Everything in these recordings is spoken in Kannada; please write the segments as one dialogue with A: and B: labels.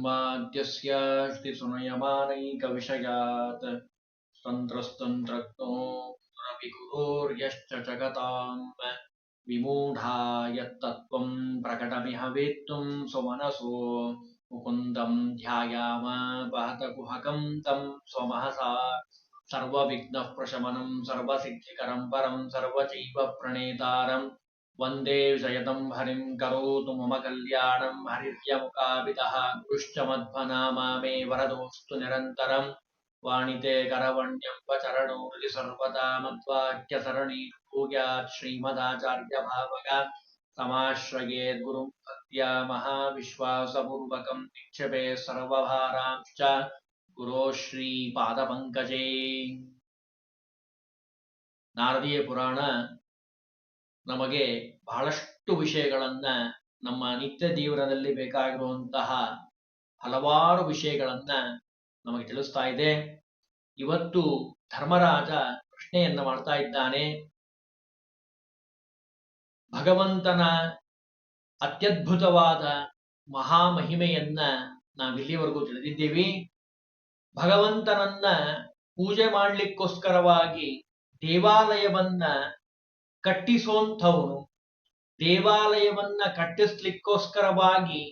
A: ि सुनयमानैकविषयात् तन्त्रस्तन्त्रोरपि गुरोर्यश्च जगताम् विमूढा यत्तत्त्वम् प्रकटमिह वेत्तुम् स्वमनसो मुकुन्दम् ध्यायामपहत कुहकम् तम् स्वमहसा सर्वविघ्नः प्रशमनम् सर्वसिद्धिकरम् परम् सर्वचैव प्रणेतारम् वन्दे विजयतं हरिं करोतु मम कल्याणं हरिर्यमुकाविदः गुरुश्च मध्वनामा मे वरदोऽस्तु निरन्तरम् वाणिते करवण्यं वचरणो हृदि सर्वदा मद्वाक्यसरणी भूयात् श्रीमदाचार्यभावगा समाश्रयेत् गुरुं भक्त्या महाविश्वासपूर्वकं निक्षेपे सर्वभारांश्च गुरो ಶ್ರೀಪಾದಪಂಕಜೇ ನಾರದೀಯ ಪುರಾಣ ನಮಗೆ ಬಹಳಷ್ಟು ವಿಷಯಗಳನ್ನ ನಮ್ಮ ನಿತ್ಯ ಜೀವನದಲ್ಲಿ ಬೇಕಾಗಿರುವಂತಹ ಹಲವಾರು ವಿಷಯಗಳನ್ನ ನಮಗೆ ತಿಳಿಸ್ತಾ ಇದೆ. ಇವತ್ತು ಧರ್ಮರಾಜ ಪ್ರಶ್ನೆಯನ್ನ ಮಾಡ್ತಾ ಇದ್ದಾನೆ. ಭಗವಂತನ ಅತ್ಯದ್ಭುತವಾದ ಮಹಾಮಹಿಮೆಯನ್ನ ನಾವಿಲ್ಲಿವರೆಗೂ ತಿಳಿದಿದ್ದೀವಿ. ಭಗವಂತನನ್ನ ಪೂಜೆ ಮಾಡ್ಲಿಕ್ಕೋಸ್ಕರವಾಗಿ ದೇವಾಲಯವನ್ನ ಕಟ್ಟಿಸುವಂಥವನು ದೇವಾಲಯವನ್ನ ಕಟ್ಟಿಸ್ಲಿಕ್ಕೋಸ್ಕರವಾಗಿ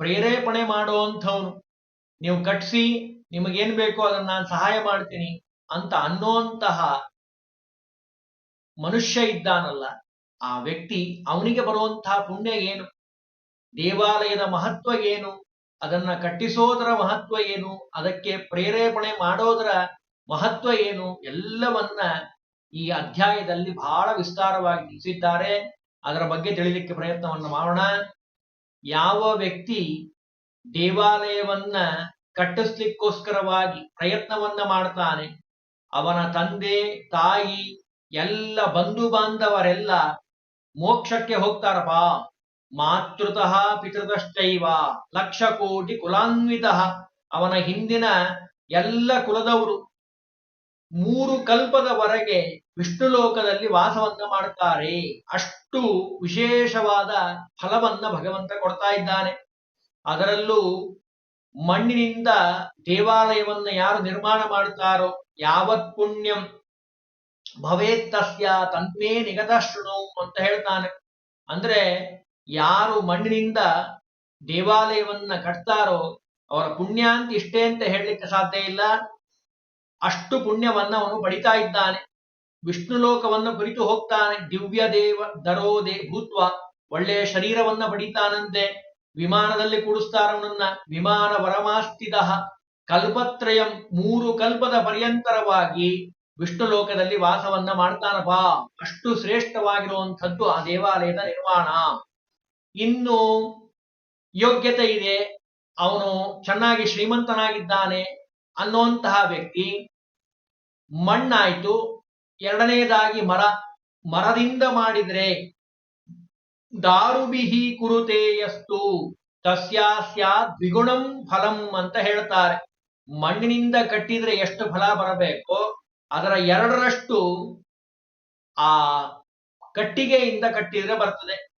A: ಪ್ರೇರೇಪಣೆ ಮಾಡುವಂಥವನು. ನೀವು ಕಟ್ಟಿಸಿ ನಿಮಗೇನ್ ಬೇಕೋ ಅದನ್ನ ನಾನು ಸಹಾಯ ಮಾಡ್ತೀನಿ ಅಂತ ಅನ್ನುವಂತಹ ಮನುಷ್ಯ ಇದ್ದಾನಲ್ಲ, ಆ ವ್ಯಕ್ತಿ ಅವನಿಗೆ ಬರುವಂತಹ ಪುಣ್ಯ ಏನು? ದೇವಾಲಯದ ಮಹತ್ವ ಏನು? ಅದನ್ನ ಕಟ್ಟಿಸೋದರ ಮಹತ್ವ ಏನು? ಅದಕ್ಕೆ ಪ್ರೇರೇಪಣೆ ಮಾಡೋದರ ಮಹತ್ವ ಏನು? ಎಲ್ಲವನ್ನ ಈ ಅಧ್ಯಾಯದಲ್ಲಿ ಬಹಳ ವಿಸ್ತಾರವಾಗಿ ತಿಳಿಸಿದ್ದಾರೆ. ಅದರ ಬಗ್ಗೆ ತಿಳಿಲಿಕ್ಕೆ ಪ್ರಯತ್ನವನ್ನು ಮಾಡೋಣ. ಯಾವ ವ್ಯಕ್ತಿ ದೇವಾಲಯವನ್ನ ಕಟ್ಟಿಸ್ಲಿಕ್ಕೋಸ್ಕರವಾಗಿ ಪ್ರಯತ್ನವನ್ನ ಮಾಡ್ತಾನೆ, ಅವನ ತಂದೆ, ತಾಯಿ, ಎಲ್ಲ ಬಂಧು ಬಾಂಧವರೆಲ್ಲ ಮೋಕ್ಷಕ್ಕೆ ಹೋಗ್ತಾರಪ್ಪ. ಮಾತೃತಃ ಪಿತೃತಶ್ಚೈವ ಲಕ್ಷ ಕೋಟಿ ಕುಲಾನ್ವಿತ. ಅವನ ಹಿಂದಿನ ಎಲ್ಲ ಕುಲದವರು ಮೂರು ಕಲ್ಪದವರೆಗೆ ವಿಷ್ಣು ಲೋಕದಲ್ಲಿ ವಾಸವನ್ನ ಮಾಡ್ತಾರೆ ಅಷ್ಟು ವಿಶೇಷವಾದ ಫಲವನ್ನ ಭಗವಂತ ಕೊಡ್ತಾ ಇದ್ದಾನೆ. ಅದರಲ್ಲೂ ಮಣ್ಣಿನಿಂದ ದೇವಾಲಯವನ್ನ ಯಾರು ನಿರ್ಮಾಣ ಮಾಡುತ್ತಾರೋ, ಯಾವತ್ ಪುಣ್ಯಂ ಭವೇತ್ ತಸ್ಯ ತನ್ಮೇ ನಿಗತ ಶೃಣು ಅಂತ ಹೇಳ್ತಾನೆ. ಅಂದ್ರೆ ಯಾರು ಮಣ್ಣಿನಿಂದ ದೇವಾಲಯವನ್ನ ಕಟ್ತಾರೋ, ಅವರ ಪುಣ್ಯ ಅಂತ ಇಷ್ಟೇ ಅಂತ ಹೇಳಲಿಕ್ಕೆ ಸಾಧ್ಯ ಇಲ್ಲ. ಅಷ್ಟು ಪುಣ್ಯವನ್ನ ಅವನು ಪಡಿತಾ ಇದ್ದಾನೆ. ವಿಷ್ಣು ಲೋಕವನ್ನು ಕುರಿತು ಹೋಗ್ತಾನೆ. ದಿವ್ಯ ದೇವ ದರೋ ದೇ ಭೂತ್ವ ಒಳ್ಳೆಯ ಶರೀರವನ್ನ ಪಡಿತಾನಂತೆ. ವಿಮಾನದಲ್ಲಿ ಕೂಡಿಸ್ತಾರವನನ್ನ ವಿಮಾನ ವರಮಾಸ್ತಿದ ಕಲ್ಪತ್ರಯಂ ಮೂರು ಕಲ್ಪದ ಪರ್ಯಂತರವಾಗಿ ವಿಷ್ಣು ಲೋಕದಲ್ಲಿ ವಾಸವನ್ನ ಮಾಡ್ತಾನಪ್ಪ ಅಷ್ಟು ಶ್ರೇಷ್ಠವಾಗಿರುವಂಥದ್ದು ಆ ದೇವಾಲಯದ ನಿರ್ಮಾಣ. ಇನ್ನು ಯೋಗ್ಯತೆ ಇದೆ. ಅವನು ಚೆನ್ನಾಗಿ ಶ್ರೀಮಂತನಾಗಿದ್ದಾನೆ ಅನ್ನುವಂತಹ ವ್ಯಕ್ತಿ ಮಣ್ಣಾಯ್ತು. ಎರಡನೆಯದಾಗಿ ಮರ, ಮರದಿಂದ ಮಾಡಿದ್ರೆ ದಾರುಬಿಹಿ ಕುರುತೆಯಸ್ತು ತಸ್ಯಾಸ್ಯ ದ್ವಿಗುಣಂ ಫಲಂ ಅಂತ ಹೇಳ್ತಾರೆ. ಮಣ್ಣಿನಿಂದ ಕಟ್ಟಿದ್ರೆ ಎಷ್ಟು ಫಲ ಬರಬೇಕೋ, ಅದರ ಎರಡರಷ್ಟು ಆ ಕಟ್ಟಿಗೆಯಿಂದ ಕಟ್ಟಿದ್ರೆ ಬರ್ತದೆ.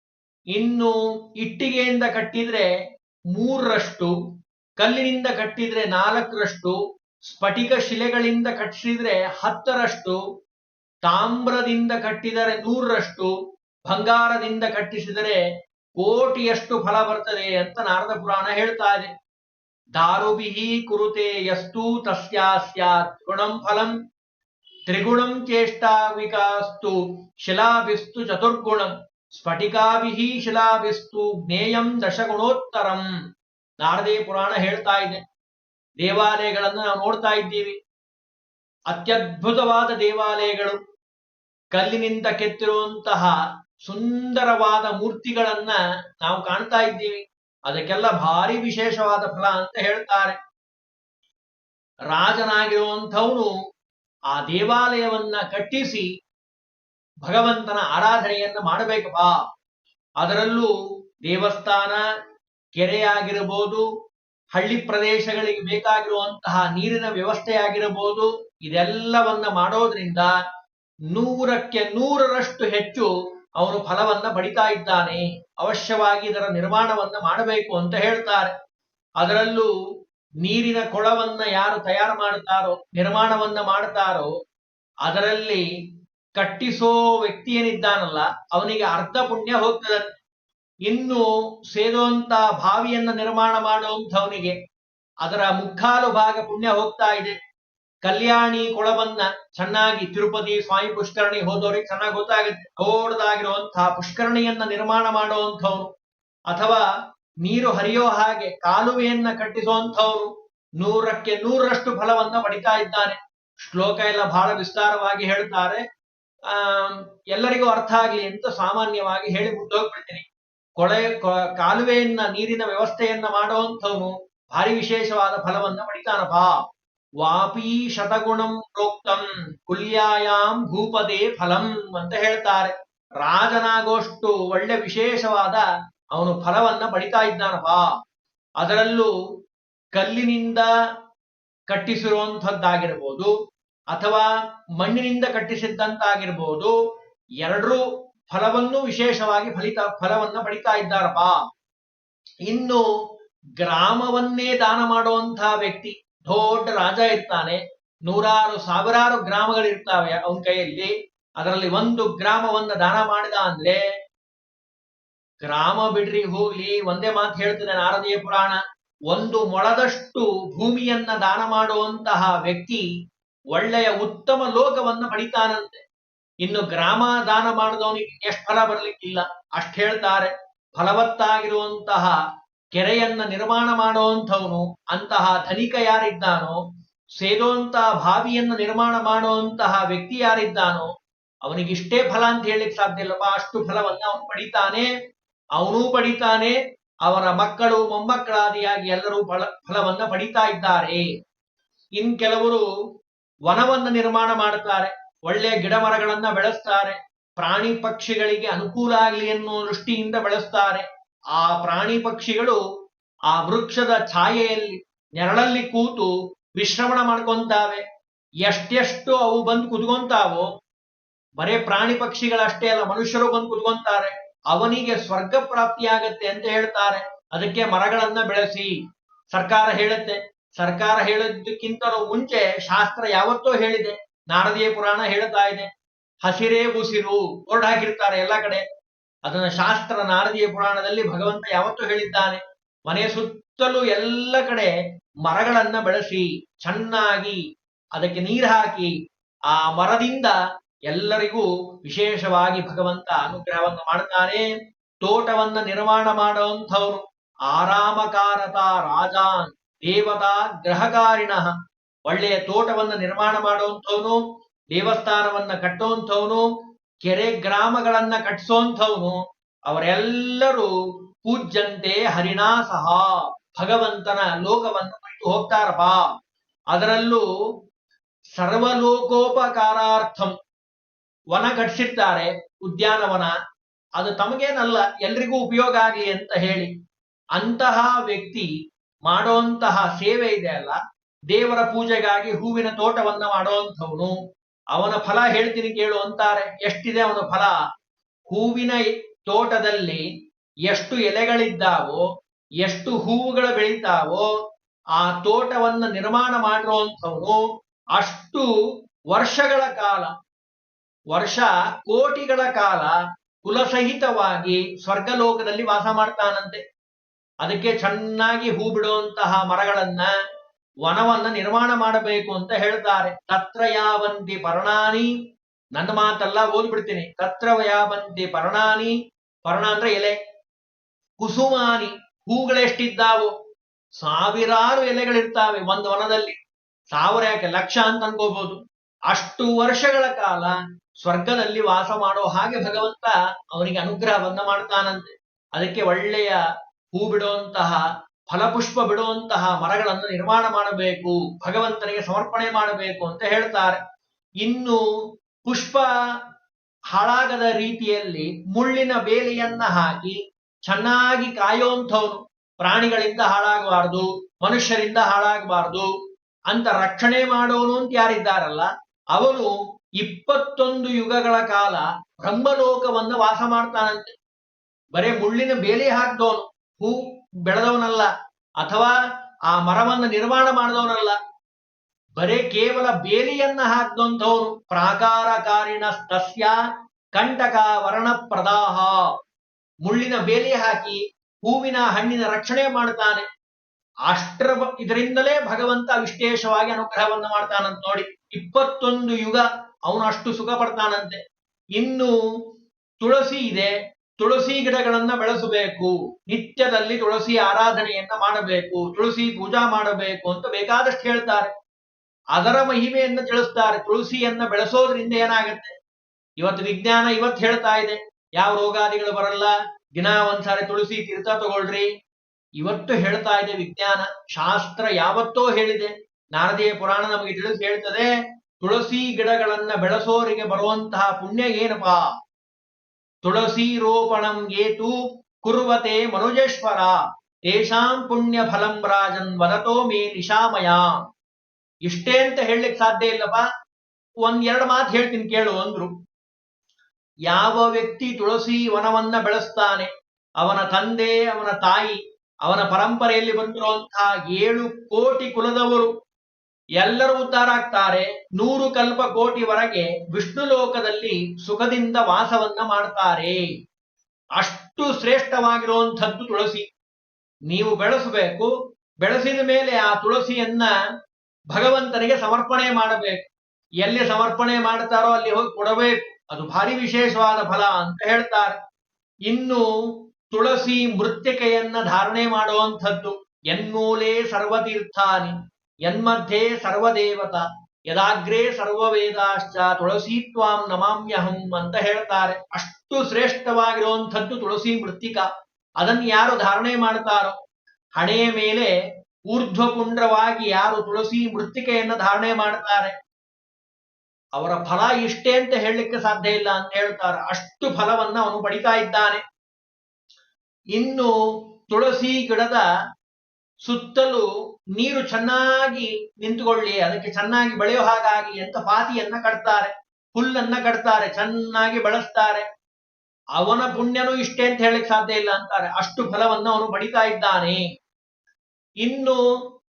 A: ಇನ್ನು ಇಟ್ಟಿಗೆಯಿಂದ ಕಟ್ಟಿದ್ರೆ ಮೂರರಷ್ಟು, ಕಲ್ಲಿನಿಂದ ಕಟ್ಟಿದ್ರೆ ನಾಲ್ಕರಷ್ಟು, ಸ್ಫಟಿಕ ಶಿಲೆಗಳಿಂದ ಕಟ್ಟಿಸಿದ್ರೆ ಹತ್ತರಷ್ಟು ತಾಮ್ರದಿಂದ ಕಟ್ಟಿದರೆ ನೂರರಷ್ಟು, ಬಂಗಾರದಿಂದ ಕಟ್ಟಿಸಿದರೆ ಕೋಟಿಯಷ್ಟು ಫಲ ಬರ್ತದೆ ಅಂತ ನಾರದ ಪುರಾಣ ಹೇಳ್ತಾ ಇದೆ. ದಾರುಬಿಹಿ ಕುರುತೆ ಯಸ್ತು ತಸ್ಯಾಸ್ಯಾತ್ ಗುಣಂ ಫಲಂ ತ್ರಿಗುಣಂ ಚೇಷ್ಟಾ ವಿಕಾಸ್ತು, ಶಿಲಾಭಿಸ್ತು ಚತುರ್ಗುಣಂ, ಸ್ಫಟಿಕಾಭಿಹಿ ಶಿಲಾಭಿಸ್ತು ಜ್ಞೇಯಂ ದಶಗುಣೋತ್ತರಂ. ನಾರದೇ ಪುರಾಣ ಹೇಳ್ತಾ ಇದೆ. ದೇವಾಲಯಗಳನ್ನು ನಾವು ನೋಡ್ತಾ ಇದ್ದೀವಿ. ಅತ್ಯದ್ಭುತವಾದ ದೇವಾಲಯಗಳು. ಕಲ್ಲಿನಿಂದ ಕೆತ್ತಿರುವಂತಹ ಸುಂದರವಾದ ಮೂರ್ತಿಗಳನ್ನ ನಾವು ಕಾಣ್ತಾ ಇದ್ದೀವಿ. ಅದಕ್ಕೆಲ್ಲ ಭಾರಿ ವಿಶೇಷವಾದ ಫಲ ಅಂತ ಹೇಳ್ತಾರೆ. ರಾಜನಾಗಿರುವಂಥವನು ಆ ದೇವಾಲಯವನ್ನ ಕಟ್ಟಿಸಿ ಭಗವಂತನ ಆರಾಧನೆಯನ್ನ ಮಾಡಬೇಕಪ್ಪ ಅದರಲ್ಲೂ ದೇವಸ್ಥಾನ, ಕೆರೆಯಾಗಿರಬಹುದು, ಹಳ್ಳಿ ಪ್ರದೇಶಗಳಿಗೆ ಬೇಕಾಗಿರುವಂತಹ ನೀರಿನ ವ್ಯವಸ್ಥೆಯಾಗಿರಬಹುದು, ಇದೆಲ್ಲವನ್ನ ಮಾಡೋದ್ರಿಂದ ನೂರಕ್ಕೆ ನೂರರಷ್ಟು ಹೆಚ್ಚು ಅವನು ಫಲವನ್ನ ಪಡಿತಾ ಇದ್ದಾನೆ. ಅವಶ್ಯವಾಗಿ ಇದರ ನಿರ್ಮಾಣವನ್ನ ಮಾಡಬೇಕು ಅಂತ ಹೇಳ್ತಾರೆ. ಅದರಲ್ಲೂ ನೀರಿನ ಕೊಳವನ್ನ ಯಾರು ತಯಾರು ಮಾಡ್ತಾರೋ ನಿರ್ಮಾಣವನ್ನ ಮಾಡ್ತಾರೋ ಅದರಲ್ಲಿ ಕಟ್ಟಿಸೋ ವ್ಯಕ್ತಿ ಏನಿದ್ದಾನಲ್ಲ ಅವನಿಗೆ ಅರ್ಧ ಪುಣ್ಯ ಹೋಗ್ತದೆ. ಇನ್ನು ಸೇದುವಂತ ಬಾವಿಯನ್ನ ನಿರ್ಮಾಣ ಮಾಡುವಂಥವನಿಗೆ ಅದರ ಮುಕ್ಕಾಲು ಭಾಗ ಪುಣ್ಯ ಹೋಗ್ತಾ ಇದೆ. ಕಲ್ಯಾಣಿ ಕೊಳವನ್ನ ಚೆನ್ನಾಗಿ ತಿರುಪತಿ ಸ್ವಾಮಿ ಪುಷ್ಕರಣಿ ಹೋದವ್ರಿಗೆ ಚೆನ್ನಾಗಿ ಗೊತ್ತಾಗುತ್ತೆ. ದೊಡ್ಡದಾಗಿರುವಂತಹ ಪುಷ್ಕರಣಿಯನ್ನ ನಿರ್ಮಾಣ ಮಾಡುವಂಥವ್ರು ಅಥವಾ ನೀರು ಹರಿಯೋ ಹಾಗೆ ಕಾಲುವೆಯನ್ನ ಕಟ್ಟಿಸುವಂಥವ್ರು ನೂರಕ್ಕೆ ನೂರರಷ್ಟು ಫಲವನ್ನ ಪಡಿತಾ ಇದ್ದಾನೆ ಶ್ಲೋಕ ಎಲ್ಲ ಬಹಳ ವಿಸ್ತಾರವಾಗಿ ಹೇಳ್ತಾರೆ. ಆ, ಎಲ್ಲರಿಗೂ ಅರ್ಥ ಆಗ್ಲಿ ಅಂತ ಸಾಮಾನ್ಯವಾಗಿ ಹೇಳಿ ಮುಂದೋಗ್ಬಿಡ್ತೀನಿ. ಕೊಳೆ ಕಾಲುವೆಯನ್ನ ನೀರಿನ ವ್ಯವಸ್ಥೆಯನ್ನ ಮಾಡುವಂಥವನು ಭಾರಿ ವಿಶೇಷವಾದ ಫಲವನ್ನ ಪಡಿತಾನಪ್ಪ ವಾಪಿ ಶತಗುಣಂ ಪ್ರೋಕ್ತಂ ಕುಲ್ಯಾಯಾಮ್ ಭೂಪದೇ ಫಲಂ ಅಂತ ಹೇಳ್ತಾರೆ. ರಾಜನಾಗೋಷ್ಟು ಒಳ್ಳೆ ವಿಶೇಷವಾದ ಅವನು ಫಲವನ್ನ ಪಡಿತಾ ಇದ್ದಾನಪ್ಪ. ಅದರಲ್ಲೂ ಕಲ್ಲಿನಿಂದ ಕಟ್ಟಿಸಿರುವಂತಹದ್ದಾಗಿರ್ಬೋದು ಅಥವಾ ಮಣ್ಣಿನಿಂದ ಕಟ್ಟಿಸಿದ್ದಂತಾಗಿರ್ಬೋದು ಎರಡರೂ ಫಲವನ್ನು ವಿಶೇಷವಾಗಿ ಫಲಿತ ಫಲವನ್ನ ಪಡಿತಾ ಇದ್ದಾರಪ್ಪ. ಇನ್ನು ಗ್ರಾಮವನ್ನೇ ದಾನ ಮಾಡುವಂತಹ ವ್ಯಕ್ತಿ ದೊಡ್ಡ ರಾಜ ಇರ್ತಾನೆ. ನೂರಾರು, ಸಾವಿರಾರು ಗ್ರಾಮಗಳಿರ್ತಾವೆ ಅವನ ಕೈಯಲ್ಲಿ. ಅದರಲ್ಲಿ ಒಂದು ಗ್ರಾಮವನ್ನ ದಾನ ಮಾಡಿದ ಅಂದ್ರೆ, ಗ್ರಾಮ ಬಿಡ್ರಿ, ಹೋಗ್ಲಿ, ಒಂದೇ ಮಾತು ಹೇಳ್ತದೆ ನಾರದೀಯ ಪುರಾಣ. ಒಂದು ಮೊಳದಷ್ಟು ಭೂಮಿಯನ್ನ ದಾನ ಮಾಡುವಂತಹ ವ್ಯಕ್ತಿ ಒಳ್ಳೆಯ ಉತ್ತಮ ಲೋಕವನ್ನ ಪಡಿತಾನಂತೆ. ಇನ್ನು ಗ್ರಾಮ ದಾನ ಮಾಡಿದವನಿಗೆ ಎಷ್ಟು ಫಲ ಬರ್ಲಿಕ್ಕಿಲ್ಲ. ಅಷ್ಟು ಹೇಳ್ತಾರೆ, ಫಲವತ್ತಾಗಿರುವಂತಹ ಕೆರೆಯನ್ನ ನಿರ್ಮಾಣ ಮಾಡುವಂಥವನು, ಅಂತಹ ಧನಿಕ ಯಾರಿದ್ದಾನೋ ಸೇದುವಂತಹ ಬಾವಿಯನ್ನು ನಿರ್ಮಾಣ ಮಾಡುವಂತಹ ವ್ಯಕ್ತಿ ಯಾರಿದ್ದಾನೋ, ಅವನಿಗಿಷ್ಟೇ ಫಲ ಅಂತ ಹೇಳಿಕ್ ಸಾಧ್ಯ ಇಲ್ಲಪ್ಪ. ಅಷ್ಟು ಫಲವನ್ನ ಅವನು ಪಡಿತಾನೆ, ಅವನೂ ಪಡಿತಾನೆ ಅವರ ಮಕ್ಕಳು, ಮೊಮ್ಮಕ್ಕಳಾದಿಯಾಗಿ ಎಲ್ಲರೂ ಫಲ, ಫಲವನ್ನ ಪಡಿತಾ ಇದ್ದಾರೆ. ಇನ್ ಕೆಲವರು ವನವನ್ನ ನಿರ್ಮಾಣ ಮಾಡ್ತಾರೆ ಒಳ್ಳೆಯ ಗಿಡ ಮರಗಳನ್ನ ಬೆಳೆಸ್ತಾರೆ, ಪ್ರಾಣಿ ಪಕ್ಷಿಗಳಿಗೆ ಅನುಕೂಲ ಆಗಲಿ ಅನ್ನೋ ದೃಷ್ಟಿಯಿಂದ ಬೆಳೆಸ್ತಾರೆ. ಆ ಪ್ರಾಣಿ ಪಕ್ಷಿಗಳು ಆ ವೃಕ್ಷದ ಛಾಯೆಯಲ್ಲಿ ನೆರಳಲ್ಲಿ ಕೂತು ವಿಶ್ರಮಣ ಮಾಡ್ಕೊಂತಾವೆ. ಎಷ್ಟೆಷ್ಟು ಅವು ಬಂದು ಕುತ್ಕೊಂತಾವೋ ಬರೇ ಪ್ರಾಣಿ ಪಕ್ಷಿಗಳಷ್ಟೇ ಅಲ್ಲ, ಮನುಷ್ಯರು ಬಂದು ಕುತ್ಕೊಂತಾರೆ ಅವನಿಗೆ ಸ್ವರ್ಗ ಪ್ರಾಪ್ತಿಯಾಗತ್ತೆ ಅಂತ ಹೇಳ್ತಾರೆ. ಅದಕ್ಕೆ ಮರಗಳನ್ನ ಬೆಳೆಸಿ, ಸರ್ಕಾರ ಹೇಳುತ್ತೆ. ಸರ್ಕಾರ ಹೇಳೋದಕ್ಕಿಂತಲೂ ಮುಂಚೆ ಶಾಸ್ತ್ರ ಯಾವತ್ತೋ ಹೇಳಿದೆ. ನಾರದೀಯ ಪುರಾಣ ಹೇಳ್ತಾ ಇದೆ, ಹಸಿರೇ ಉಸಿರು, ಬೋರ್ಡ್ ಹಾಕಿರ್ತಾರೆ ಎಲ್ಲ ಕಡೆ. ಅದನ್ನ ಶಾಸ್ತ್ರ ನಾರದೀಯ ಪುರಾಣದಲ್ಲಿ ಭಗವಂತ ಯಾವತ್ತು ಹೇಳಿದ್ದಾನೆ. ಮನೆ ಸುತ್ತಲೂ ಎಲ್ಲ ಕಡೆ ಮರಗಳನ್ನ ಬೆಳೆಸಿ, ಚೆನ್ನಾಗಿ ಅದಕ್ಕೆ ನೀರು ಹಾಕಿ, ಆ ಮರದಿಂದ ಎಲ್ಲರಿಗೂ ವಿಶೇಷವಾಗಿ ಭಗವಂತ ಅನುಗ್ರಹವನ್ನು ಮಾಡುತ್ತಾನೆ ತೋಟವನ್ನ ನಿರ್ಮಾಣ ಮಾಡುವಂಥವ್ರು ಆರಾಮಕಾರತ ರಾಜಾನ್, ದೇವತಾ ಗ್ರಹಕಾರಿಣ. ಒಳ್ಳೆಯ ತೋಟವನ್ನ ನಿರ್ಮಾಣ ಮಾಡುವಂಥವನು, ದೇವಸ್ಥಾನವನ್ನ ಕಟ್ಟುವಂಥವನು ಕೆರೆ ಗ್ರಾಮಗಳನ್ನ ಕಟ್ಟಿಸೋಂಥವನು ಅವರೆಲ್ಲರೂ ಪೂಜ್ಯಂತೆ ಹರಿಣಾ ಸಹ ಭಗವಂತನ ಲೋಕವನ್ನು ಬಿಟ್ಟು ಹೋಗ್ತಾರಪ್ಪ. ಅದರಲ್ಲೂ ಸರ್ವಲೋಕೋಪಕಾರಾರ್ಥಂ ವನ ಕಟ್ಸಿರ್ತಾರೆ ಉದ್ಯಾನವನ. ಅದು ತಮಗೇನಲ್ಲ, ಎಲ್ರಿಗೂ ಉಪಯೋಗ ಆಗಲಿ ಅಂತ ಹೇಳಿ ಅಂತಹ ವ್ಯಕ್ತಿ ಮಾಡುವಂತಹ ಸೇವೆ ಇದೆ ಅಲ್ಲ, ದೇವರ ಪೂಜೆಗಾಗಿ ಹೂವಿನ ತೋಟವನ್ನ ಮಾಡುವಂಥವನು ಅವನ ಫಲ ಹೇಳ್ತೀನಿ ಕೇಳು ಅಂತಾರೆ. ಎಷ್ಟಿದೆ ಅವನ ಫಲ? ಹೂವಿನ ತೋಟದಲ್ಲಿ ಎಷ್ಟು ಎಲೆಗಳಿದ್ದಾವೋ, ಎಷ್ಟು ಹೂವುಗಳು ಬೆಳೀತಾವೋ, ಆ ತೋಟವನ್ನ ನಿರ್ಮಾಣ ಮಾಡಿರುವಂಥವನು ಅಷ್ಟು ವರ್ಷಗಳ ಕಾಲ, ವರ್ಷ ಕೋಟಿಗಳ ಕಾಲ ಕುಲಸಹಿತವಾಗಿ ಸ್ವರ್ಗಲೋಕದಲ್ಲಿ ವಾಸ ಮಾಡ್ತಾನಂತೆ. ಅದಕ್ಕೆ ಚೆನ್ನಾಗಿ ಹೂ ಬಿಡುವಂತಹ ಮರಗಳನ್ನ ವನವನ್ನ ನಿರ್ಮಾಣ ಮಾಡಬೇಕು ಅಂತ ಹೇಳ್ತಾರೆ. ತತ್ರ ಯಾವಂತಿ ಪರ್ಣಾನಿ. ನನ್ನ ಮಾತಲ್ಲ ಓದ್ಬಿಡ್ತೀನಿ. ತತ್ರ ಯಾವಂತಿ ಪರ್ಣಾನಿ. ಪರ್ಣ ಅಂದ್ರೆ ಎಲೆ. ಕುಸುಮಾನಿ. ಹೂಗಳೆಷ್ಟಿದ್ದಾವೋ ಸಾವಿರಾರು ಎಲೆಗಳಿರ್ತಾವೆ ಒಂದು ವನದಲ್ಲಿ. ಸಾವಿರ ಯಾಕೆ? ಲಕ್ಷ ಅಂತ ಅನ್ಕೋಬಹುದು ಅಷ್ಟು ವರ್ಷಗಳ ಕಾಲ ಸ್ವರ್ಗದಲ್ಲಿ ವಾಸ ಮಾಡೋ ಹಾಗೆ ಭಗವಂತ ಅವನಿಗೆ ಅನುಗ್ರಹವನ್ನ ಮಾಡ್ತಾನಂತೆ. ಅದಕ್ಕೆ ಒಳ್ಳೆಯ ಹೂ ಬಿಡುವಂತಹ ಫಲಪುಷ್ಪ ಬಿಡುವಂತಹ ಮರಗಳನ್ನು ನಿರ್ಮಾಣ ಮಾಡಬೇಕು, ಭಗವಂತನಿಗೆ ಸಮರ್ಪಣೆ ಮಾಡಬೇಕು ಅಂತ ಹೇಳ್ತಾರೆ. ಇನ್ನು ಪುಷ್ಪ ಹಾಳಾಗದ ರೀತಿಯಲ್ಲಿ ಮುಳ್ಳಿನ ಬೇಲಿಯನ್ನ ಹಾಕಿ ಚೆನ್ನಾಗಿ ಕಾಯೋಂಥವನು. ಪ್ರಾಣಿಗಳಿಂದ ಹಾಳಾಗಬಾರ್ದು, ಮನುಷ್ಯರಿಂದ ಹಾಳಾಗಬಾರ್ದು, ಅಂತ ರಕ್ಷಣೆ ಮಾಡೋನು ಅಂತ ಯಾರಿದ್ದಾರಲ್ಲ, ಅವನು ಇಪ್ಪತ್ತೊಂದು ಯುಗಗಳ ಕಾಲ ಬ್ರಹ್ಮಲೋಕವನ್ನ ವಾಸ ಮಾಡ್ತಾನಂತೆ. ಬರೇ ಮುಳ್ಳಿನ ಬೇಲಿ ಹಾಕ್ದವನು. ಹೂ ಬೆಳೆದವನಲ್ಲ, ಅಥವಾ ಆ ಮರವನ್ನು ನಿರ್ಮಾಣ ಮಾಡಿದವನಲ್ಲ, ಬರೇ ಕೇವಲ ಬೇಲಿಯನ್ನ ಹಾಕಿದಂಥವನು ಪ್ರಾಕಾರಕಾರಿಣ ತಸ್ಯ ಕಂಟಕ ವರ್ಣ ಪ್ರದಾಹ ಮುಳ್ಳಿನ ಬೇಲಿ ಹಾಕಿ ಹೂವಿನ ಹಣ್ಣಿನ ರಕ್ಷಣೆ ಮಾಡ್ತಾನೆ. ಅಷ್ಟರ ಇದರಿಂದಲೇ ಭಗವಂತ ವಿಶೇಷವಾಗಿ ಅನುಗ್ರಹವನ್ನು ಮಾಡ್ತಾನಂತ ನೋಡಿ, ಇಪ್ಪತ್ತೊಂದು ಯುಗ ಅವನು ಅಷ್ಟು ಸುಖ ಪಡ್ತಾನಂತೆ ಇನ್ನು ತುಳಸಿ ಇದೆ ತುಳಸಿ ಗಿಡಗಳನ್ನ ಬೆಳೆಸಬೇಕು. ನಿತ್ಯದಲ್ಲಿ ತುಳಸಿ ಆರಾಧನೆಯನ್ನ ಮಾಡಬೇಕು. ತುಳಸಿ ಪೂಜಾ ಮಾಡಬೇಕು ಅಂತ ಬೇಕಾದಷ್ಟು ಹೇಳ್ತಾರೆ. ಅದರ ಮಹಿಮೆಯನ್ನ ತಿಳಿಸ್ತಾರೆ. ತುಳಸಿಯನ್ನ ಬೆಳೆಸೋದ್ರಿಂದ ಏನಾಗುತ್ತೆ? ಇವತ್ತು ವಿಜ್ಞಾನ ಇವತ್ತು ಹೇಳ್ತಾ ಇದೆ. ಯಾವ ರೋಗಾದಿಗಳು ಬರಲ್ಲ. ದಿನ ಒಂದ್ಸಾರಿ ತುಳಸಿ ತೀರ್ಥ ತಗೊಳ್ರಿ. ಇವತ್ತು ಹೇಳ್ತಾ ಇದೆ ವಿಜ್ಞಾನ. ಶಾಸ್ತ್ರ ಯಾವತ್ತೋ ಹೇಳಿದೆ. ನಾರದೀಯ ಪುರಾಣ ನಮಗೆ ತಿಳಿಸಿ ಹೇಳ್ತದೆ, ತುಳಸಿ ಗಿಡಗಳನ್ನ ಬೆಳೆಸೋರಿಗೆ ಬರುವಂತಹ ಪುಣ್ಯ ಏನಪ್ಪಾ? ತುಳಸಿ ರೋಪಣಂ ಏತು ಕುರುವತೆ ಮನುಜೇಶ್ವರ ತೇಷಾಂ ಪುಣ್ಯ ಫಲಂ ರಾಜನ್ ವದತೋ ಮೇ ನಿಶಾಮಯ ಇಷ್ಟೇ ಅಂತ ಹೇಳಲಿಕ್ಕೆ ಸಾಧ್ಯ ಇಲ್ಲಪ್ಪ? ಒಂದ್ ಎರಡು ಮಾತು ಹೇಳ್ತೀನಿ ಕೇಳು ಅಂದ್ರು. ಯಾವ ವ್ಯಕ್ತಿ ತುಳಸಿ ವನವನ್ನ ಬೆಳೆಸ್ತಾನೆ, ಅವನ ತಂದೆ, ಅವನ ತಾಯಿ, ಅವನ ಪರಂಪರೆಯಲ್ಲಿ ಬಂದಿರುವಂತಹ ಏಳು ಕೋಟಿ ಕುಲದವರು ಎಲ್ಲರೂ ಉದ್ಧಾರ ಆಗ್ತಾರೆ. ನೂರು ಕಲ್ಪ ಕೋಟಿವರೆಗೆ ವಿಷ್ಣು ಲೋಕದಲ್ಲಿ ಸುಖದಿಂದ ವಾಸವನ್ನ ಮಾಡ್ತಾರೆ. ಅಷ್ಟು ಶ್ರೇಷ್ಠವಾಗಿರುವಂಥದ್ದು ತುಳಸಿ. ನೀವು ಬೆಳೆಸಬೇಕು, ಬೆಳೆಸಿದ ಮೇಲೆ ಆ ತುಳಸಿಯನ್ನ ಭಗವಂತನಿಗೆ ಸಮರ್ಪಣೆ ಮಾಡಬೇಕು. ಎಲ್ಲಿ ಸಮರ್ಪಣೆ ಮಾಡ್ತಾರೋ ಅಲ್ಲಿ ಹೋಗಿ ಕೊಡಬೇಕು. ಅದು ಭಾರಿ ವಿಶೇಷವಾದ ಫಲ ಅಂತ ಹೇಳ್ತಾರೆ. ಇನ್ನು ತುಳಸಿ ಮೃತ್ತಿಕೆಯನ್ನ ಧಾರಣೆ ಮಾಡುವಂಥದ್ದು ಎನ್ಮೂಲೆ ಸರ್ವತೀರ್ಥಾನಿ. ಯನ್ಮಧ್ಯೆ ಸರ್ವದೇವತ ಯದಾಗ್ರೇ ಸರ್ವವೇದಾಶ್ಚ ತುಳಸಿ ತ್ವಾಂ ನಮಾಮ್ಯಹಂ ಅಂತ ಹೇಳ್ತಾರೆ. ಅಷ್ಟು ಶ್ರೇಷ್ಠವಾಗಿರುವಂಥದ್ದು ತುಳಸಿ ಮೃತ್ತಿಕ. ಅದನ್ನು ಯಾರು ಧಾರಣೆ ಮಾಡ್ತಾರೋ, ಹಣೆಯ ಮೇಲೆ ಊರ್ಧ್ವಪುಂಡ್ರವಾಗಿ ಯಾರು ತುಳಸಿ ಮೃತ್ತಿಕೆಯನ್ನ ಧಾರಣೆ ಮಾಡ್ತಾರೆ, ಅವರ ಫಲ ಇಷ್ಟೇ ಅಂತ ಹೇಳಲಿಕ್ಕೆ ಸಾಧ್ಯ ಇಲ್ಲ ಅಂತ ಹೇಳ್ತಾರೆ. ಅಷ್ಟು ಫಲವನ್ನ ಅವನು ಪಡಿತಾ ಇದ್ದಾನೆ. ಇನ್ನು ತುಳಸಿ ಗಿಡದ ಸುತ್ತಲೂ ನೀರು ಚೆನ್ನಾಗಿ ನಿಂತುಕೊಳ್ಳಿ, ಅದಕ್ಕೆ ಚೆನ್ನಾಗಿ ಬೆಳೆಯೋ ಹಾಗಾಗಿ ಅಂತ ಪಾತಿಯನ್ನ ಕಟ್ತಾರೆ, ಹುಲ್ಲನ್ನ ಕಟ್ತಾರೆ, ಚೆನ್ನಾಗಿ ಬಳಸ್ತಾರೆ. ಅವನ ಪುಣ್ಯನೂ ಇಷ್ಟೇ ಅಂತ ಹೇಳಕ್ ಸಾಧ್ಯ ಇಲ್ಲ ಅಂತಾರೆ. ಅಷ್ಟು ಫಲವನ್ನು ಅವನು ಪಡಿತಾ ಇದ್ದಾನೆ. ಇನ್ನು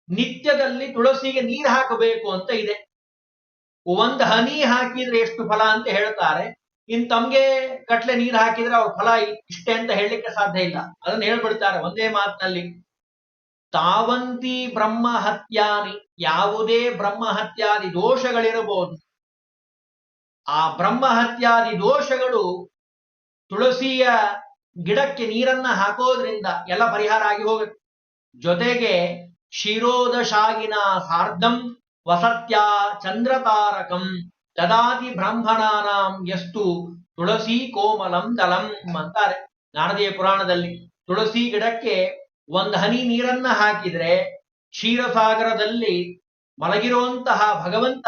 A: ನಿತ್ಯದಲ್ಲಿ ತುಳಸಿಗೆ ನೀರು ಹಾಕಬೇಕು ಅಂತ ಇದೆ. ಒಂದು ಹನಿ ಹಾಕಿದ್ರೆ ಎಷ್ಟು ಫಲ ಅಂತ ಹೇಳ್ತಾರೆ. ಇನ್ ತಮ್ಗೆ ಕಟ್ಲೆ ನೀರು ಹಾಕಿದ್ರೆ ಅವ್ರ ಫಲ ಇಷ್ಟೇ ಅಂತ ಹೇಳಲಿಕ್ಕೆ ಸಾಧ್ಯ ಇಲ್ಲ. ಅದನ್ನ ಹೇಳ್ಬಿಡ್ತಾರೆ ಒಂದೇ ಮಾತಿನಲ್ಲಿ. ತಾವಂತಿ ಬ್ರಹ್ಮ ಹತ್ಯಾನಿ ಯಾವುದೇ ಬ್ರಹ್ಮ ಹತ್ಯಾದಿ ದೋಷಗಳಿರಬಹುದು. ಆ ಬ್ರಹ್ಮ ಹತ್ಯಾದಿ ದೋಷಗಳು ತುಳಸಿಯ ಗಿಡಕ್ಕೆ ನೀರನ್ನ ಹಾಕೋದ್ರಿಂದ ಎಲ್ಲ ಪರಿಹಾರ ಆಗಿ ಹೋಗುತ್ತೆ. ಜೊತೆಗೆ ಶಿರೋದಶಾಗಿನ ಸಾರ್ಧಂ ವಸತ್ಯ ಚಂದ್ರತಾರಕಂ ದದಾತಿ ಬ್ರಾಹ್ಮಣಾನಾಂ ಎಷ್ಟು ತುಳಸಿ ಕೋಮಲಂ ದಲಂ ಅಂತಾರೆ. ನಾರದೀಯ ಪುರಾಣದಲ್ಲಿ ತುಳಸಿ ಗಿಡಕ್ಕೆ ಒಂದ್ ಹನಿ ನೀರನ್ನ ಹಾಕಿದ್ರೆ ಕ್ಷೀರಸಾಗರದಲ್ಲಿ ಮಲಗಿರುವಂತಹ ಭಗವಂತ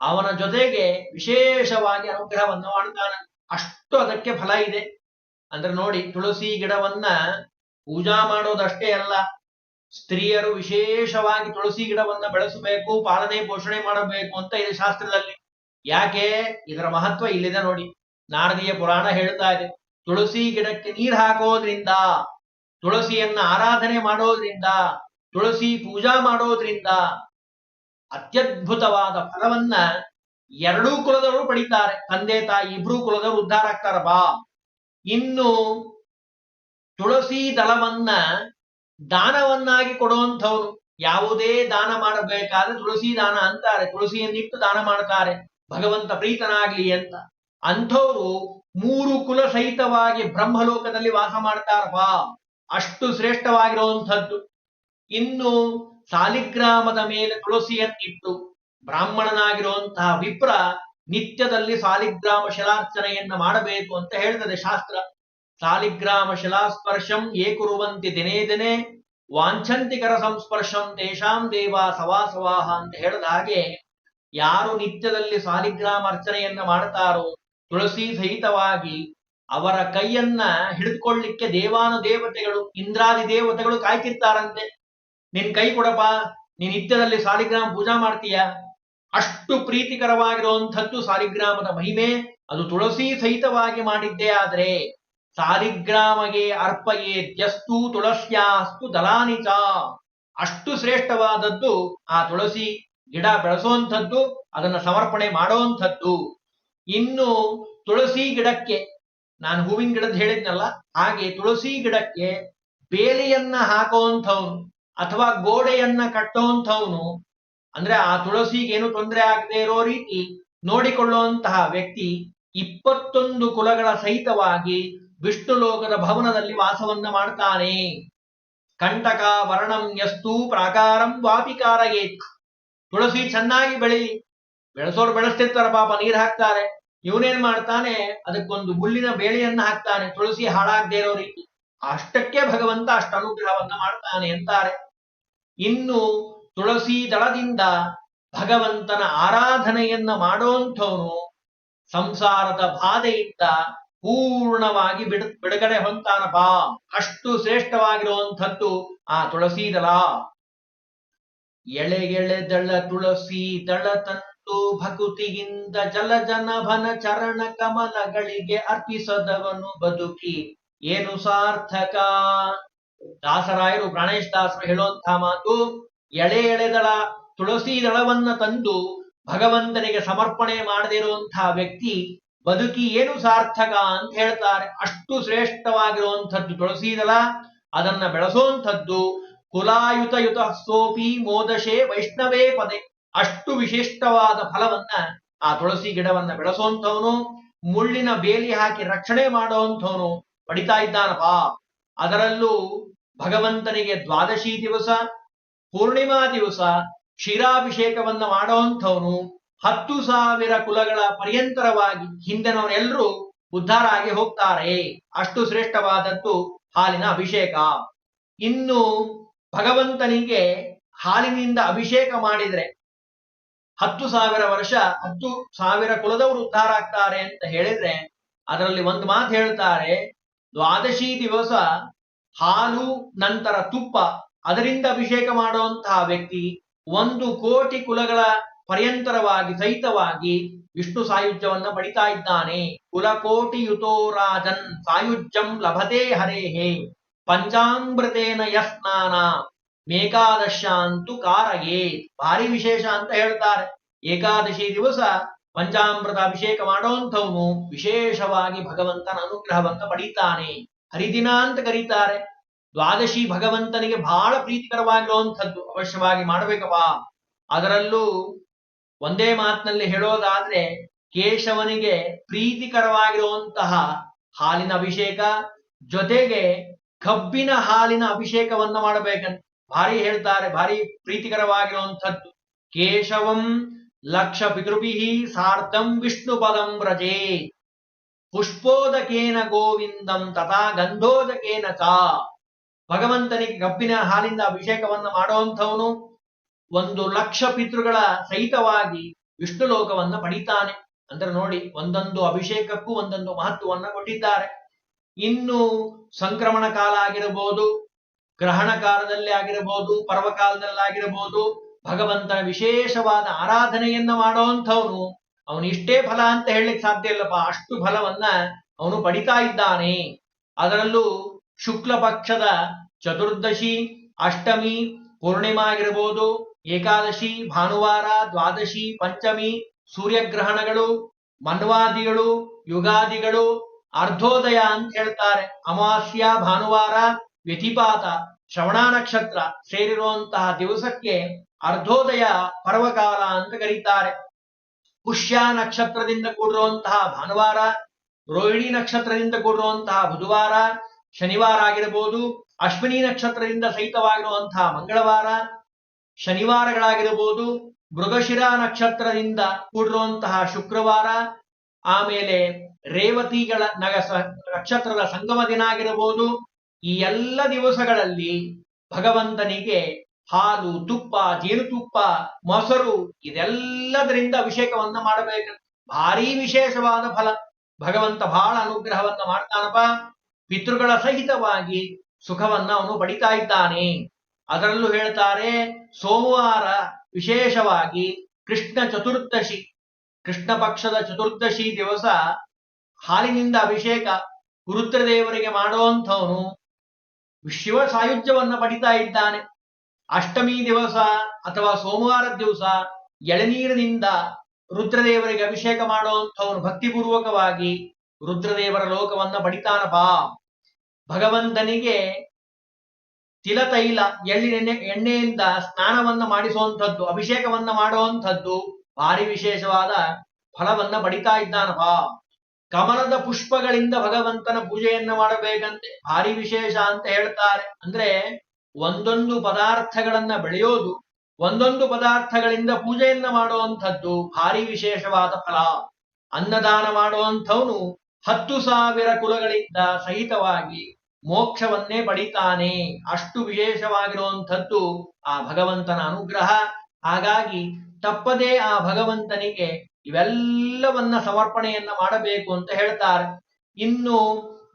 A: ಅವನ ಜೊತೆಗೆ ವಿಶೇಷವಾಗಿ ಅನುಗ್ರಹವನ್ನು ಮಾಡುತ್ತಾನೆ ಅಷ್ಟು ಅದಕ್ಕೆ ಫಲ ಇದೆ. ಅಂದ್ರೆ ನೋಡಿ, ತುಳಸಿ ಗಿಡವನ್ನ ಪೂಜಾ ಮಾಡೋದಷ್ಟೇ ಅಲ್ಲ, ಸ್ತ್ರೀಯರು ವಿಶೇಷವಾಗಿ ತುಳಸಿ ಗಿಡವನ್ನ ಬೆಳೆಸಬೇಕು, ಪಾಲನೆ ಪೋಷಣೆ ಮಾಡಬೇಕು ಅಂತ ಇದೆ ಶಾಸ್ತ್ರದಲ್ಲಿ. ಯಾಕೆ? ಇದರ ಮಹತ್ವ ಇಲ್ಲಿದೆ ನೋಡಿ. ನಾರದೀಯ ಪುರಾಣ ಹೇಳ್ತಾ ಇದೆ, ತುಳಸಿ ಗಿಡಕ್ಕೆ ನೀರ್ ಹಾಕೋದ್ರಿಂದ ತುಳಸಿಯನ್ನ ಆರಾಧನೆ ಮಾಡೋದ್ರಿಂದ, ತುಳಸಿ ಪೂಜಾ ಮಾಡೋದ್ರಿಂದ ಅತ್ಯದ್ಭುತವಾದ ಫಲವನ್ನ ಎರಡೂ ಕುಲದವರು ಪಡಿತಾರೆ. ತಂದೆ, ತಾಯಿ ಇಬ್ರು ಕುಲದವರು ಉದ್ಧಾರ ಆಗ್ತಾರ. ಬಾ. ಇನ್ನು ತುಳಸಿ ದಳವನ್ನ ದಾನವನ್ನಾಗಿ ಕೊಡುವಂಥವ್ರು ಯಾವುದೇ ದಾನ ಮಾಡಬೇಕಾದ್ರೆ ತುಳಸಿ ದಾನ ಅಂತಾರೆ. ತುಳಸಿಯನ್ನಿಟ್ಟು ದಾನ ಮಾಡ್ತಾರೆ. ಭಗವಂತ ಪ್ರೀತನಾಗ್ಲಿ ಅಂತ. ಅಂಥವ್ರು ಮೂರು ಕುಲ ಸಹಿತವಾಗಿ ಬ್ರಹ್ಮಲೋಕದಲ್ಲಿ ವಾಸ ಮಾಡ್ತಾರಪ್ಪ ಅಷ್ಟು ಶ್ರೇಷ್ಠವಾಗಿರುವಂಥದ್ದು. ಇನ್ನು ಸಾಲಿಗ್ರಾಮದ ಮೇಲೆ ತುಳಸಿಯನ್ನಿಟ್ಟು ಬ್ರಾಹ್ಮಣನಾಗಿರುವಂತಹ ವಿಪ್ರ ನಿತ್ಯದಲ್ಲಿ ಸಾಲಿಗ್ರಾಮ ಶಿಲಾರ್ಚನೆಯನ್ನ ಮಾಡಬೇಕು ಅಂತ ಹೇಳ್ತದೆ ಶಾಸ್ತ್ರ. ಸಾಲಿಗ್ರಾಮ ಶಿಲಾಸ್ಪರ್ಶಂ ಏ ಕುರುವಂತಿ ದಿನೇ ದಿನೇ ವಾಂಛಂತಿಕರ ಸಂಸ್ಪರ್ಶಂ ತೇಷಾಂ ದೇವ ಸವಾಸವಾಹ ಅಂತ ಹೇಳಿದ ಹಾಗೆ ಯಾರು ನಿತ್ಯದಲ್ಲಿ ಸಾಲಿಗ್ರಾಮ ಅರ್ಚನೆಯನ್ನ ಮಾಡ್ತಾರೋ ತುಳಸಿ ಸಹಿತವಾಗಿ ಅವರ ಕೈಯನ್ನ ಹಿಡಿದುಕೊಳ್ಳಿಕ್ಕೆ ದೇವಾನು ದೇವತೆಗಳು, ಇಂದ್ರಾದಿ ದೇವತೆಗಳು ಕಾಯ್ತಿರ್ತಾರಂತೆ. ನಿನ್ ಕೈ ಕೊಡಪ್ಪ, ನೀನ್ ನಿತ್ಯದಲ್ಲಿ ಸಾಲಿಗ್ರಾಮ ಪೂಜಾ ಮಾಡ್ತೀಯ? ಅಷ್ಟು ಪ್ರೀತಿಕರವಾಗಿರುವಂಥದ್ದು ಸಾಲಿಗ್ರಾಮದ ಮಹಿಮೆ, ಅದು ತುಳಸಿ ಸಹಿತವಾಗಿ ಮಾಡಿದ್ದೇ ಆದ್ರೆ, ಸಾಲಿಗ್ರಾಮಗೆ ಅರ್ಪಯೇ ತ್ಯಸ್ತು ತುಳಸ್ಯಾಸ್ತು ದಲಾನಿಚ ಅಷ್ಟು ಶ್ರೇಷ್ಠವಾದದ್ದು ಆ ತುಳಸಿ ಗಿಡ ಬೆಳೆಸುವಂಥದ್ದು ಅದನ್ನ ಸಮರ್ಪಣೆ ಮಾಡುವಂಥದ್ದು ಇನ್ನು ತುಳಸಿ ಗಿಡಕ್ಕೆ ನಾನು ಹೂವಿನ ಗಿಡದ ಹೇಳಿದ್ನಲ್ಲ, ಹಾಗೆ ತುಳಸಿ ಗಿಡಕ್ಕೆ ಬೇಲಿಯನ್ನ ಹಾಕುವಂಥವ್ನು ಅಥವಾ ಗೋಡೆಯನ್ನ ಕಟ್ಟುವಂಥವ್ನು, ಅಂದ್ರೆ ಆ ತುಳಸಿಗೆ ಏನು ತೊಂದರೆ ಆಗದೆ ಇರೋ ರೀತಿ ನೋಡಿಕೊಳ್ಳುವಂತಹ ವ್ಯಕ್ತಿ ಇಪ್ಪತ್ತೊಂದು ಕುಲಗಳ ಸಹಿತವಾಗಿ ವಿಷ್ಣು ಲೋಕದ ಭವನದಲ್ಲಿ ವಾಸವನ್ನ ಮಾಡ್ತಾನೆ. ಕಂಟಕ ವರ್ಣಂ ಯಸ್ತು ಪ್ರಾಕಾರಂ ವಾಪಿಕಾರಯೇತ್ ತುಳಸಿ ಚೆನ್ನಾಗಿ ಬೆಳಿ, ಬೆಳೆಸೋರು ಬೆಳೆಸ್ತಿರ್ತಾರ ಪಾಪ, ನೀರ್ ಹಾಕ್ತಾರೆ. ಇವನೇನ್ ಮಾಡ್ತಾನೆ? ಅದಕ್ಕೊಂದು ಮುಳ್ಳಿನ ಬೇಳೆಯನ್ನ ಹಾಕ್ತಾನೆ. ತುಳಸಿ ಹಾಳಾಗದೇ ಇರೋ ರೀತಿ ಅಷ್ಟಕ್ಕೆ ಭಗವಂತ ಅಷ್ಟು ಅನುಗ್ರಹವನ್ನ ಮಾಡ್ತಾನೆ ಅಂತಾರೆ. ಇನ್ನು ತುಳಸಿ ದಳದಿಂದ ಭಗವಂತನ ಆರಾಧನೆಯನ್ನ ಮಾಡೋಂಥವನು ಸಂಸಾರದ ಬಾಧೆಯಿಂದ ಪೂರ್ಣವಾಗಿ ಬಿಡ, ಬಿಡುಗಡೆ ಹೊಂತಾನಪ್ಪ ಅಷ್ಟು ಶ್ರೇಷ್ಠವಾಗಿರುವಂಥದ್ದು ಆ ತುಳಸಿ ದಳ. ಎಳೆ ಎಳೆ ದಳ ತುಳಸಿ ದಳ ತಂದು ಭಕುತಿಯಿಂದ ಜಲ ಜನಭನ ಚರಣ ಕಮಲಗಳಿಗೆ ಅರ್ಪಿಸದವನು ಬದುಕಿ. ಏನು ಸಾರ್ಥಕ? ದಾಸರಾಯರು ಪ್ರಾಣೇಶ್ ದಾಸರು ಹೇಳುವಂತಹ ಮಾತು, ಎಳೆ ಎಳೆದಳ ತುಳಸಿ ದಳವನ್ನ ತಂದು ಭಗವಂತನಿಗೆ ಸಮರ್ಪಣೆ ಮಾಡದಿರುವಂತಹ ವ್ಯಕ್ತಿ ಬದುಕಿ ಏನು ಸಾರ್ಥಕ ಅಂತ ಹೇಳ್ತಾರೆ. ಅಷ್ಟು ಶ್ರೇಷ್ಠವಾಗಿರುವಂಥದ್ದು ತುಳಸಿ ದಳ, ಅದನ್ನ ಬೆಳೆಸುವಂಥದ್ದು ಕುಲಾಯುತ ಯುತ ಸೋಪಿ ಮೋದಶೆ ವೈಷ್ಣವೇ ಪದೇ. ಅಷ್ಟು ವಿಶಿಷ್ಟವಾದ ಫಲವನ್ನ ಆ ತುಳಸಿ ಗಿಡವನ್ನ ಬೆಳೆಸುವಂಥವನು, ಮುಳ್ಳಿನ ಬೇಲಿ ಹಾಕಿ ರಕ್ಷಣೆ ಮಾಡುವಂಥವನು ಪಡಿತಾ ಇದ್ದಾನಪ್ಪ. ಅದರಲ್ಲೂ ಭಗವಂತನಿಗೆ ದ್ವಾದಶಿ ದಿವಸ, ಪೂರ್ಣಿಮಾ ದಿವಸ, ಕ್ಷೀರಾಭಿಷೇಕವನ್ನ ಮಾಡುವಂಥವನು ಹತ್ತು ಸಾವಿರ ಕುಲಗಳ ಪರ್ಯಂತರವಾಗಿ ಹಿಂದಿನವರೆಲ್ಲರೂ ಉದ್ಧಾರ ಆಗಿ ಹೋಗ್ತಾರೆ. ಅಷ್ಟು ಶ್ರೇಷ್ಠವಾದದ್ದು ಹಾಲಿನ ಅಭಿಷೇಕ. ಇನ್ನು ಭಗವಂತನಿಗೆ ಹಾಲಿನಿಂದ ಅಭಿಷೇಕ ಮಾಡಿದ್ರೆ ಹತ್ತು ಸಾವಿರ ವರ್ಷ ಹತ್ತು ಸಾವಿರ ಕುಲದವರು ಉದ್ಧಾರ ಆಗ್ತಾರೆ ಅಂತ ಹೇಳಿದ್ರೆ ಅದರಲ್ಲಿ ಒಂದು ಮಾತು ಹೇಳ್ತಾರೆ, ದ್ವಾದಶಿ ದಿವಸ ಹಾಲು ನಂತರ ತುಪ್ಪ, ಅದರಿಂದ ಅಭಿಷೇಕ ಮಾಡುವಂತಹ ವ್ಯಕ್ತಿ ಒಂದು ಕೋಟಿ ಕುಲಗಳ ಪರ್ಯಂತರವಾಗಿ ಸಹಿತವಾಗಿ ವಿಷ್ಣು ಸಾಯುಜ್ಯವನ್ನ ಪಡಿತಾ ಇದ್ದಾನೆ. ಕುಲಕೋಟಿ ಯುತೋ ರಾಜನ್, ಸಾಯುಜ್ಯಂ ಲಭತೆ ಹರೇಹೇ, ಪಂಚಾಮೃತೇನ ಯಸ್ನಾನ. ಮೇಕಾದಶಾಂತು ಕಾರಯೇ ಭಾರಿ ವಿಶೇಷ ಅಂತ ಹೇಳ್ತಾರೆ. ಏಕಾದಶಿ ದಿವಸ ಪಂಚಾಮೃತ ಅಭಿಷೇಕ ಮಾಡೋಂಥವನು ವಿಶೇಷವಾಗಿ ಭಗವಂತನ ಅನುಗ್ರಹವನ್ನ ಪಡೀತಾನೆ. ಹರಿದಿನ ಅಂತ ಕರೀತಾರೆ. ದ್ವಾದಶಿ ಭಗವಂತನಿಗೆ ಬಹಳ ಪ್ರೀತಿಕರವಾಗಿರುವಂಥದ್ದು ಅವಶ್ಯವಾಗಿ ಮಾಡಬೇಕಪ್ಪ. ಅದರಲ್ಲೂ ಒಂದೇ ಮಾತಿನಲ್ಲಿ ಹೇಳೋದಾದ್ರೆ ಕೇಶವನಿಗೆ ಪ್ರೀತಿಕರವಾಗಿರುವಂತಹ ಹಾಲಿನ ಅಭಿಷೇಕ ಜೊತೆಗೆ ಕಬ್ಬಿನ ಹಾಲಿನ ಅಭಿಷೇಕವನ್ನ ಮಾಡಬೇಕಂತ. ಭಾರಿ ಹೇಳ್ತಾರೆ, ಭಾರಿ ಪ್ರೀತಿಕರವಾಗಿರುವಂಥದ್ದು. ಕೇಶವಂ ಲಕ್ಷ ಪಿತೃಭಿ ಸಾರ್ಧಂ ವಿಷ್ಣು ಪದಂ ರಜೆ ಪುಷ್ಪೋದಕೇನ ಗೋವಿಂದಂ ತಥಾ ಗಂಧೋದಕೇನ ಚ. ಭಗವಂತನಿಗೆ ಕಬ್ಬಿನ ಹಾಲಿಂದ ಅಭಿಷೇಕವನ್ನು ಮಾಡುವಂಥವನು ಒಂದು ಲಕ್ಷ ಪಿತೃಗಳ ಸಹಿತವಾಗಿ ವಿಷ್ಣು ಲೋಕವನ್ನ ಪಡಿತಾನೆ. ಅಂದ್ರೆ ನೋಡಿ, ಒಂದೊಂದು ಅಭಿಷೇಕಕ್ಕೂ ಒಂದೊಂದು ಮಹತ್ವವನ್ನ ಕೊಟ್ಟಿದ್ದಾರೆ. ಇನ್ನು ಸಂಕ್ರಮಣ ಕಾಲ ಆಗಿರಬಹುದು ಗ್ರಹಣ ಕಾಲದಲ್ಲಿ ಆಗಿರಬಹುದು ಪರ್ವಕಾಲದಲ್ಲಾಗಿರಬಹುದು ಭಗವಂತನ ವಿಶೇಷವಾದ ಆರಾಧನೆಯನ್ನ ಮಾಡುವಂಥವನು, ಅವನು ಇಷ್ಟೇ ಫಲ ಅಂತ ಹೇಳಲಿಕ್ಕೆ ಸಾಧ್ಯ ಇಲ್ಲಪ್ಪ. ಅಷ್ಟು ಫಲವನ್ನ ಅವನು ಪಡಿತಾ ಇದ್ದಾನೆ. ಅದರಲ್ಲೂ ಶುಕ್ಲ ಪಕ್ಷದ ಚತುರ್ದಶಿ, ಅಷ್ಟಮಿ, ಪೂರ್ಣಿಮಾ ಆಗಿರಬಹುದು, ಏಕಾದಶಿ, ಭಾನುವಾರ, ದ್ವಾದಶಿ, ಪಂಚಮಿ, ಸೂರ್ಯಗ್ರಹಣಗಳು, ಮನ್ವಾದಿಗಳು, ಯುಗಾದಿಗಳು, ಅರ್ಧೋದಯ ಅಂತ ಹೇಳ್ತಾರೆ. ಅಮಾವಾಸ್ಯ, ಭಾನುವಾರ ವ್ಯತಿಪಾತ, ಶ್ರವಣ ನಕ್ಷತ್ರ ಸೇರಿರುವಂತಹ ದಿವಸಕ್ಕೆ ಅರ್ಧೋದಯ ಪರ್ವಕಾಲ ಅಂತ ಕರೀತಾರೆ. ಪುಷ್ಯ ನಕ್ಷತ್ರದಿಂದ ಕೂಡಿರುವಂತಹ ಭಾನುವಾರ, ರೋಹಿಣಿ ನಕ್ಷತ್ರದಿಂದ ಕೂಡಿರುವಂತಹ ಬುಧವಾರ, ಶನಿವಾರ ಆಗಿರಬಹುದು ಅಶ್ವಿನಿ ನಕ್ಷತ್ರದಿಂದ ಸಹಿತವಾಗಿರುವಂತಹ ಮಂಗಳವಾರ ಶನಿವಾರಗಳಾಗಿರಬಹುದು ಮೃಗಶಿರ ನಕ್ಷತ್ರದಿಂದ ಕೂಡಿರುವಂತಹ ಶುಕ್ರವಾರ, ಆಮೇಲೆ ರೇವತಿಗಳ ನಗ ನಕ್ಷತ್ರದ ಸಂಗಮ ದಿನ ಆಗಿರಬಹುದು ಈ ಎಲ್ಲ ದಿವಸಗಳಲ್ಲಿ ಭಗವಂತನಿಗೆ ಹಾಲು, ತುಪ್ಪ, ಜೇನುತುಪ್ಪ, ಮೊಸರು ಇದೆಲ್ಲದರಿಂದ ಅಭಿಷೇಕವನ್ನ ಮಾಡಬೇಕು. ಭಾರಿ ವಿಶೇಷವಾದ ಫಲ. ಭಗವಂತ ಬಹಳ ಅನುಗ್ರಹವನ್ನ ಮಾಡ್ತಾನಪ್ಪ. ಪಿತೃಗಳ ಸಹಿತವಾಗಿ ಸುಖವನ್ನ ಅವನು ಪಡಿತಾ ಇದ್ದಾನೆ. ಅದರಲ್ಲೂ ಹೇಳ್ತಾರೆ, ಸೋಮವಾರ ವಿಶೇಷವಾಗಿ ಕೃಷ್ಣ ಚತುರ್ದಶಿ. ಕೃಷ್ಣ ಪಕ್ಷದ ಚತುರ್ದಶಿ ದಿವಸ ಹಾಲಿನಿಂದ ಅಭಿಷೇಕ. ರುದ್ರದೇವರಿಗೆ ಮಾಡುವಂಥವನು ಶಿವ ಸಾಯುಜ್ಯವನ್ನು ಪಡಿತಾ ಇದ್ದಾನೆ. ಅಷ್ಟಮಿ ದಿವಸ ಅಥವಾ ಸೋಮವಾರ ದಿವಸ ಎಳನೀರಿನಿಂದ ರುದ್ರದೇವರಿಗೆ ಅಭಿಷೇಕ ಮಾಡುವಂಥವನು ಭಕ್ತಿಪೂರ್ವಕವಾಗಿ ರುದ್ರದೇವರ ಲೋಕವನ್ನ ಪಡಿತಾನಪ್ಪ. ಭಗವಂತನಿಗೆ ತಿಲತೈಲ ಎಳ್ಳಿನ ಎಣ್ಣೆಯಿಂದ ಸ್ನಾನವನ್ನ ಮಾಡಿಸುವಂಥದ್ದು, ಅಭಿಷೇಕವನ್ನ ಮಾಡುವಂಥದ್ದು ಭಾರಿ ವಿಶೇಷವಾದ ಫಲವನ್ನ ಪಡಿತಾ ಇದ್ದಾನಪ್ಪ. ಕಮಲದ ಪುಷ್ಪಗಳಿಂದ ಭಗವಂತನ ಪೂಜೆಯನ್ನ ಮಾಡಬೇಕಂತೆ. ಭಾರಿ ವಿಶೇಷ ಅಂತ ಹೇಳ್ತಾರೆ. ಅಂದ್ರೆ ಒಂದೊಂದು ಪದಾರ್ಥಗಳನ್ನ ಬೆಳೆಯೋದು, ಒಂದೊಂದು ಪದಾರ್ಥಗಳಿಂದ ಪೂಜೆಯನ್ನ ಮಾಡುವಂಥದ್ದು ಭಾರಿ ವಿಶೇಷವಾದ ಫಲ. ಅನ್ನದಾನ ಮಾಡುವಂಥವನು ಹತ್ತು ಸಾವಿರ ಕುಲಗಳಿಂದ ಸಹಿತವಾಗಿ ಮೋಕ್ಷವನ್ನೇ ಪಡಿತಾನೆ. ಅಷ್ಟು ವಿಶೇಷವಾಗಿರುವಂಥದ್ದು ಆ ಭಗವಂತನ ಅನುಗ್ರಹ. ಹಾಗಾಗಿ ತಪ್ಪದೇ ಆ ಭಗವಂತನಿಗೆ ಇವೆಲ್ಲವನ್ನ ಸಮರ್ಪಣೆಯನ್ನ ಮಾಡಬೇಕು ಅಂತ ಹೇಳ್ತಾರೆ. ಇನ್ನು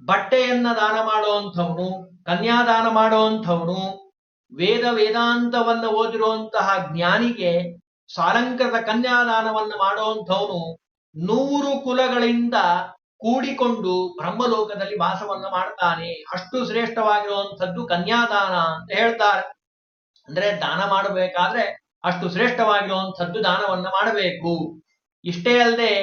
A: ಬಟ್ಟೆಯನ್ನ ದಾನ ಮಾಡುವಂಥವನು ಕನ್ಯಾದಾನ ಮಾಡುವಂಥವನು ವೇದ ವೇದಾಂತವನ್ನ ಓದಿರುವಂತಹ ಜ್ಞಾನಿಗೆ ಸಾಲಂಕೃತ ಕನ್ಯಾದಾನವನ್ನು ಮಾಡುವಂಥವನು ನೂರು ಕುಲಗಳಿಂದ ಕೂಡಿಕೊಂಡು ಬ್ರಹ್ಮಲೋಕದಲ್ಲಿ ವಾಸವನ್ನ ಮಾಡ್ತಾನೆ. ಅಷ್ಟು ಶ್ರೇಷ್ಠವಾಗಿರುವಂಥದ್ದು ಕನ್ಯಾದಾನ ಅಂತ ಹೇಳ್ತಾರೆ. ಅಂದ್ರೆ ದಾನ ಮಾಡಬೇಕಾದ್ರೆ ಅಷ್ಟು ಶ್ರೇಷ್ಠವಾಗಿರುವಂಥದ್ದು ದಾನವನ್ನ ಮಾಡಬೇಕು. ಇಷ್ಟೇ ಅಲ್ಲದೆ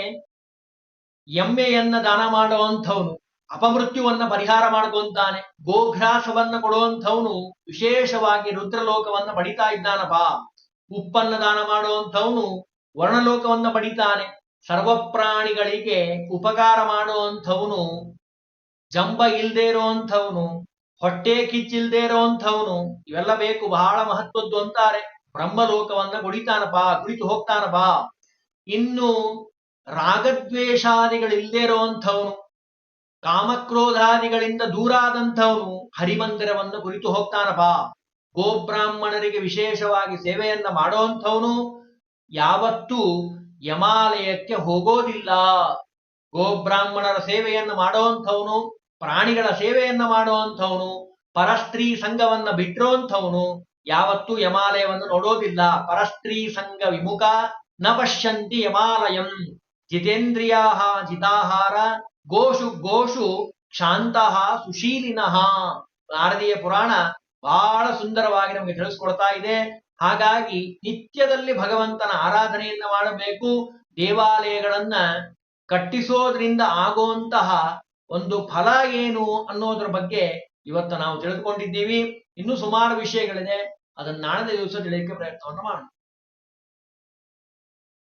A: ಎಮ್ಮೆಯನ್ನ ದಾನ ಮಾಡುವಂಥವನು, ಅಪಮೃತ್ಯುವನ್ನ ಪರಿಹಾರ ಮಾಡ್ಕೊಂತಾನೆ, ಗೋಘ್ರಾಸವನ್ನ ಕೊಡುವಂಥವನು ವಿಶೇಷವಾಗಿ ರುದ್ರಲೋಕವನ್ನ ಪಡಿತಾ ಇದ್ದಾನಪ್ಪ. ಉಪ್ಪನ್ನ ದಾನ ಮಾಡುವಂಥವನು ವರ್ಣಲೋಕವನ್ನ ಪಡಿತಾನೆ ಸರ್ವ ಪ್ರಾಣಿಗಳಿಗೆ ಉಪಕಾರ ಮಾಡುವಂಥವನು ಜಂಬ ಇಲ್ದೇ ಇರುವಂಥವನು, ಹೊಟ್ಟೆ ಕಿಚ್ಚಿಲ್ದೇ ಇರುವಂಥವನು, ಇವೆಲ್ಲ ಬೇಕು, ಬಹಳ ಮಹತ್ವದ್ದು ಅಂತಾರೆ. ಬ್ರಹ್ಮಲೋಕವನ್ನ ಗುಡಿತಾನಪ್ಪ ಕುಳಿತು ಹೋಗ್ತಾನಪ್ಪ. ಇನ್ನು ರಾಗದ್ವೇಷಾದಿಗಳಿಲ್ಲದೆ ಇರುವಂಥವನು ಕಾಮಕ್ರೋಧಾದಿಗಳಿಂದ ದೂರಾದಂಥವನು ಹರಿಮಂದಿರವನ್ನು ಕುರಿತು ಹೋಗ್ತಾನಪ್ಪ ಗೋಬ್ರಾಹ್ಮಣರಿಗೆ ವಿಶೇಷವಾಗಿ ಸೇವೆಯನ್ನ ಮಾಡುವಂಥವನು ಯಾವತ್ತೂ ಯಮಾಲಯಕ್ಕೆ ಹೋಗೋದಿಲ್ಲ. ಗೋಬ್ರಾಹ್ಮಣರ ಸೇವೆಯನ್ನು ಮಾಡುವಂಥವನು ಪ್ರಾಣಿಗಳ ಸೇವೆಯನ್ನ ಮಾಡುವಂಥವನು ಪರಸ್ತ್ರೀ ಸಂಘವನ್ನ ಬಿಟ್ಟಿರುವಂಥವನು ಯಾವತ್ತೂ ಯಮಾಲಯವನ್ನು ನೋಡೋದಿಲ್ಲ. ಪರಸ್ತ್ರೀ ಸಂಘ ವಿಮುಖ ನ ಪಶ್ಯಂತಿ ಯಮಾಲಯಂ. ಜಿತೇಂದ್ರಿಯಾ ಜಿತಾಹಾರ ಗೋಷು ಗೋಷು ಶಾಂತಹ ಸುಶೀಲಿನಃ. ನಾರದೀಯ ಪುರಾಣ ಬಹಳ ಸುಂದರವಾಗಿ ನಮಗೆ ತಿಳಿಸ್ಕೊಡ್ತಾ ಇದೆ. ಹಾಗಾಗಿ ನಿತ್ಯದಲ್ಲಿ ಭಗವಂತನ ಆರಾಧನೆಯನ್ನ ಮಾಡಬೇಕು. ದೇವಾಲಯಗಳನ್ನ ಕಟ್ಟಿಸೋದ್ರಿಂದ ಆಗುವಂತಹ ಒಂದು ಫಲ ಏನು ಅನ್ನೋದ್ರ ಬಗ್ಗೆ ಇವತ್ತು ನಾವು ತಿಳಿದುಕೊಂಡಿದ್ದೀವಿ. ಇನ್ನೂ ಸುಮಾರು ವಿಷಯಗಳಿದೆ. ಅದನ್ನ ನಾಳೆ ದಿವಸ ತಿಳಿಯಕ್ಕೆ ಪ್ರಯತ್ನವನ್ನು ಮಾಡೋಣ.